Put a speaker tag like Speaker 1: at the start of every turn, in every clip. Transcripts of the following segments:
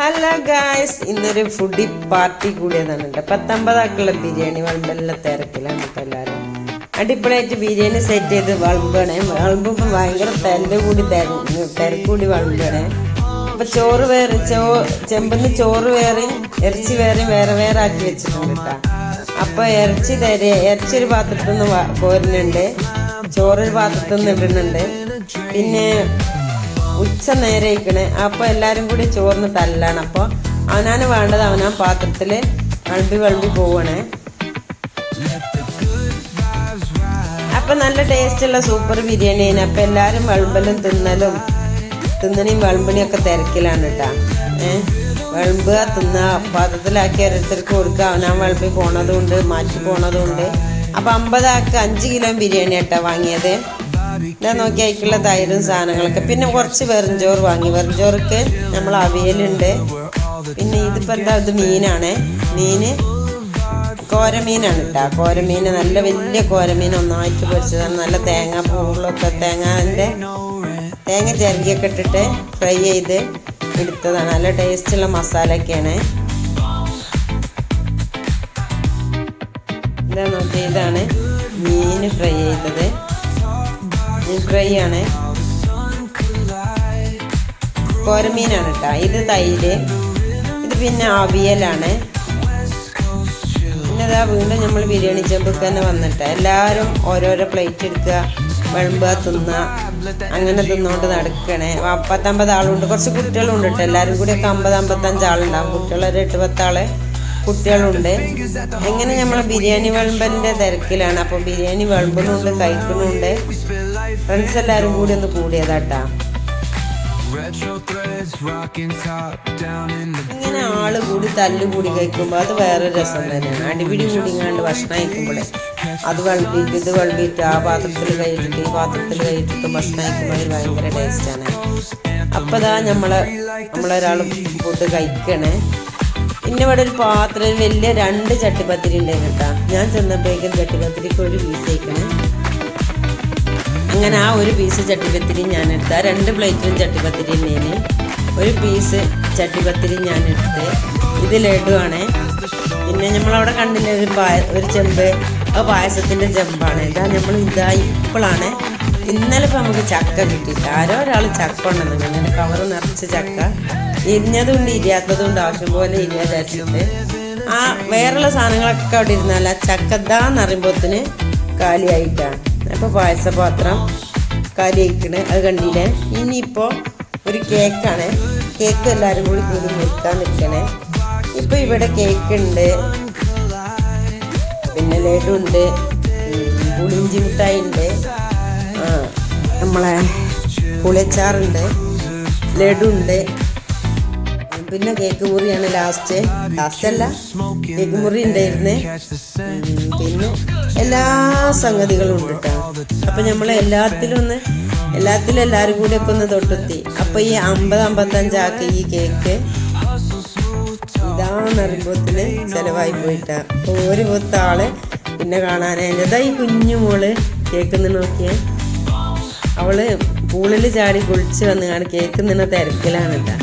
Speaker 1: Hello guys ഇന്നൊരു foodie party കൂടിയതാണ് കേട്ടോ. പത്തൊമ്പതാക്കുള്ള ബിരിയാണി വളമ്പെല്ലാം തിരക്കിലാണ് കേട്ടോ എല്ലാവരും. അടിപൊളിയായിട്ട് ബിരിയാണി സെറ്റ് ചെയ്ത് വളമ്പണേ വളമ്പുമ്പോൾ ഭയങ്കര തെല്ല് കൂടി തിര- തിരക്കൂടി വളമ്പണേ അപ്പം ചോറ് വേറെ ചോ ചെമ്പന്ന് ചോറ് വേറെയും ഇറച്ചി വേറെയും വേറെ വേറെ ആക്കി വെച്ചിട്ടുണ്ട് കേട്ടോ. അപ്പോൾ ഇറച്ചി തര ഇറച്ചി ഒരു പാത്രത്തിൽ നിന്ന് കോരുന്നുണ്ട്. ചോറ് ഒരു പാത്രത്തിൽ നിന്ന് ഇടുന്നുണ്ട്. പിന്നെ ഉച്ച നേരെ ഇരിക്കണേ അപ്പൊ എല്ലാരും കൂടി ചോറിന് തല്ലാണ്. അപ്പോൾ അവനാണ് വേണ്ടത് അവനാ പാത്രത്തിൽ വളമ്പി വളമ്പി പോവണേ. അപ്പൊ നല്ല ടേസ്റ്റ് ഉള്ള സൂപ്പർ ബിരിയാണി ആണ്. അപ്പൊ എല്ലാരും വിളമ്പലും തിന്നലും തിന്നണിയും വിളമ്പണിയും ഒക്കെ തിരക്കിലാണ് കേട്ടാ ഏഹ് വിളമ്പുക തിന്ന. പാത്രത്തിലാക്കി ഓരോരുത്തർക്ക് കൊടുക്കുക അവനാ വിളമ്പി പോണതുകൊണ്ട് മാറ്റി പോണതുകൊണ്ട് അപ്പൊ അമ്പതാക്ക് അഞ്ച് കിലോ ബിരിയാണി കേട്ടാ വാങ്ങിയത്. ഇതാ നോക്കി അതിക്കുള്ള തൈരും സാധനങ്ങളൊക്കെ. പിന്നെ കുറച്ച് വെറുംചോറ് വാങ്ങി. വെറുംചോർക്ക് നമ്മൾ അവിയലുണ്ട്. പിന്നെ ഇതിപ്പോ എന്താ ഇത് മീനാണ്. മീന് കോരമീനാണ് കേട്ടോ കോരമീൻ നല്ല വലിയ കോരമീൻ ഒന്നായിട്ട് പൊരിച്ചതാണ്. നല്ല തേങ്ങ പൂളൊക്കെ തേങ്ങാന്റെ തേങ്ങ ചിരകിയൊക്കെ ഇട്ടിട്ട് ഫ്രൈ ചെയ്ത് എടുത്തതാണ്. നല്ല ടേസ്റ്റുള്ള മസാലയൊക്കെയാണ്. ഇതാ നോക്കി ഇതാണ് മീൻ ഫ്രൈ ചെയ്തത്. ഫ്രൈ ആണ് കോരമീനാണ് കേട്ടോ ഇത് തൈര്. ഇത് പിന്നെ അവിയലാണ്. പിന്നെ അതാ വീണ്ടും നമ്മൾ ബിരിയാണി ചെമ്പൊക്കെ തന്നെ വന്നിട്ട് എല്ലാവരും ഓരോരോ പ്ലേറ്റ് എടുക്കുക വിളമ്പുക തിന്നുക. അങ്ങനെ തിന്നുകൊണ്ട് നടക്കണേ. ആ, പത്തമ്പത് ആളുണ്ട് കുറച്ച് കുട്ടികളുണ്ട് കേട്ടോ എല്ലാവരും കൂടി ഒക്കെ അമ്പത് അമ്പത്തഞ്ച് ആളുണ്ടാവും കുട്ടികളൊരു എട്ട് പത്താൾ. കുട്ടികളുണ്ട്. എങ്ങനെ നമ്മൾ ബിരിയാണി വിളമ്പലിന്റെ തിരക്കിലാണ്. അപ്പോൾ ബിരിയാണി വിളമ്പുന്നുണ്ട് കഴിക്കുന്നുണ്ട്. ഫ്രണ്ട്സ് എല്ലാവരും കൂടി ഒന്ന് കൂടിയതാട്ടാ. ഇങ്ങനെ ആൾ കൂടി തല്ലു കൂടി കഴിക്കുമ്പോൾ അത് വേറെ രസം തന്നെയാണ്. അടിപിടി കൂടിങ്ങാണ്ട് ഭക്ഷണം കഴിക്കുമ്പോഴേ അത് വിളമ്പിട്ട് ഇത് വിളമ്പിട്ട് ആ പാത്രത്തിൽ കഴിച്ചിട്ട് ഈ പാത്രത്തിൽ കഴിച്ചിട്ട് ഭക്ഷണം കഴിക്കുമ്പോൾ ഭയങ്കര ടേസ്റ്റാണ് അപ്പോൾ ഇതാ നമ്മൾ നമ്മളൊരാൾ ഫുഡ് കഴിക്കണേ. പിന്നെ ഇവിടെ ഒരു പാത്രം വലിയ രണ്ട് ചട്ടിപ്പത്തിരി ഉണ്ടായിരുന്നു കേട്ടോ. ഞാൻ ചെന്നപ്പോഴേക്കും ചട്ടിപ്പത്തിരിക്ക് ഒരു പീസ് കഴിക്കണേ അങ്ങനെ ആ ഒരു പീസ് ചട്ടിപ്പത്തിരി ഞാൻ എടുത്ത രണ്ട് പ്ലേറ്റിലും ചട്ടിപ്പത്തിരി തന്നെയാണ്. ഒരു പീസ് ചട്ടിപ്പത്തിരി ഞാൻ എടുത്ത് ഇത് ലഡുവാണേ പിന്നെ നമ്മളവിടെ കണ്ടില്ല ഒരു പായ ഒരു ചെമ്പ് ആ പായസത്തിന്റെ ചെമ്പാണ്. ഇതാ നമ്മൾ ഇതാ ഇപ്പോഴാണ് ഇന്നലെ ഇപ്പം നമുക്ക് ചക്ക കിട്ടിയിട്ട് ആരോ ഒരാൾ ചക്ക ഉണ്ടെന്ന് ഇങ്ങനെ കവർ നിറച്ച് ചക്ക. ഇരിഞ്ഞതുകൊണ്ട് ഇരിയാത്തതുകൊണ്ട് ആവശ്യം പോലെ ഇരിയാ ആ വേറെയുള്ള സാധനങ്ങളൊക്കെ അവിടെ ഇരുന്നാൽ ആ ഇതാന്ന് അറിയുമ്പോത്തിന് കാലിയായിട്ടാണ്. അപ്പോൾ പായസപാത്രം കാലിയായിക്കണ്. അത് കണ്ടില്ലേ? ഇനിയിപ്പോൾ ഒരു കേക്കാണ്. കേക്ക് എല്ലാവരും കൂടി കൂടി മുറിക്കാൻ നിൽക്കണേ. ഇപ്പോൾ ഇവിടെ കേക്ക് ഉണ്ട്. പിന്നെ ലഡു ഉണ്ട്. പുളിഞ്ചി മിഠായി ഉണ്ട്. നമ്മളെ പുളിച്ചാറുണ്ട് ലഡു ഉണ്ട് പിന്നെ കേക്ക് മുറിയാണ് ലാസ്റ്റ്. ലാസ്റ്റ് അല്ല കേക്ക് മുറി ഉണ്ടായിരുന്നേ. പിന്നെ എല്ലാ സംഗതികളും ഉണ്ട് കേട്ടോ അപ്പൊ നമ്മൾ എല്ലാത്തിലും ഒന്ന് എല്ലാത്തിലും എല്ലാവരും കൂടി ഒക്കെ ഒന്ന് തൊട്ടെത്തി. അപ്പൊ ഈ അമ്പത് അമ്പത്തഞ്ചാക്കി ഈ കേക്ക്. ഇതാന്ന് അറിയുമ്പോത്തിന് ചെലവായി പോയിട്ടാ. ഒരു പൊത്ത ആൾ പിന്നെ കാണാനായിട്ട് ഈ കുഞ്ഞു മോൾ കേക്ക് നോക്കിയേ. അവൾ പൂളിൽ ചാടി കുളിച്ച് വന്നുകാണ് കേക്ക് നിന്ന തിരക്കിലാണ് കേട്ടോ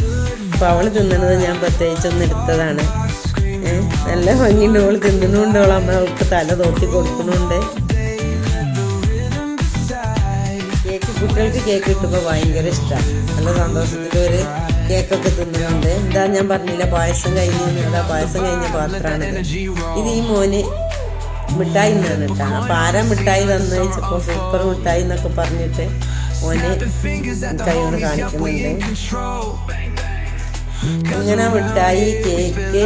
Speaker 1: അപ്പൊ അവൾ തിന്നണത് ഞാൻ പ്രത്യേകിച്ച് ഒന്ന് എടുത്തതാണ് നല്ല ഭംഗിയുണ്ട് അവൾ തിന്നുന്നുണ്ട്. അവൾ അമ്മ അവൾക്ക് തല തോത്തി കൊടുക്കുന്നുണ്ട്. കേക്ക് കുട്ടികൾക്ക് കേക്ക് കിട്ടുമ്പോൾ ഭയങ്കര ഇഷ്ടമാണ് നല്ല സന്തോഷത്തിൽ ഒരു കേക്കൊക്കെ തിന്നുന്നുണ്ട് എന്താ ഞാൻ പറഞ്ഞില്ല പായസം കഴിഞ്ഞു പായസം കഴിഞ്ഞ പാത്രമാണ് ഇത് ഈ മോന് മിഠായി നിന്നിട്ടാണ് അപ്പം ആരാ മിഠായി വന്ന് വെച്ചപ്പോൾ സൂപ്പർ മിഠായി എന്നൊക്കെ പറഞ്ഞിട്ട് ഓന് മിഠായിയോട് കാണിക്കുന്നുണ്ട്. ഇങ്ങനെ മിഠായി കേക്ക്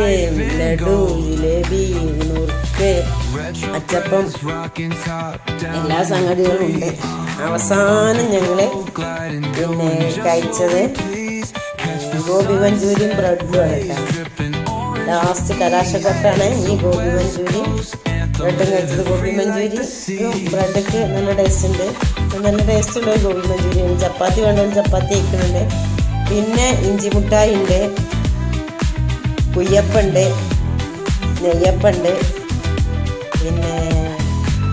Speaker 1: ലഡു ജിലേബി നുറുക്ക് അച്ചപ്പം എല്ലാ സംഗതികളും ഉണ്ട്. അവസാനം
Speaker 2: gliding
Speaker 1: പിന്നെ കഴിച്ചത് ഗോപി മഞ്ചൂരിയും ബ്രെഡും ആണ് ലാസ്റ്റ് കലാശക്കട്ടാണ് ഈ ഗോപി മഞ്ചൂരി. ബ്രെഡും കഴിച്ചത് ഗോപി മഞ്ചൂരി. ബ്രെഡൊക്കെ നല്ല ടേസ്റ്റ് ഉണ്ട്. നല്ല ടേസ്റ്റ് ഉള്ള ഒരു ഗോപി മഞ്ചൂരിയാണ് ചപ്പാത്തി വേണ്ടവർ ചപ്പാത്തി വയ്ക്കുന്നുണ്ട് പിന്നെ ഇഞ്ചി മുട്ടായി ഉണ്ട്. കുയ്യപ്പുണ്ട്. നെയ്യപ്പുണ്ട്. പിന്നെ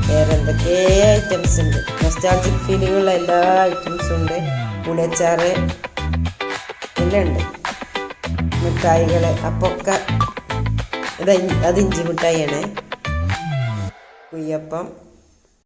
Speaker 1: വേറെ എന്തൊക്കെ ഐറ്റംസ് ഉണ്ട്? നൊസ്റ്റാൾജിക് ഫീലിങ്ങുള്ള എല്ലാ ഐറ്റംസും ഉണ്ട്. പുളിയച്ചാറ് എല്ലാം ഉണ്ട്. മിഠായികൾ അപ്പൊക്കെ. അത് അത് ഇഞ്ചി മിഠായിയാണ് കുയ്യപ്പം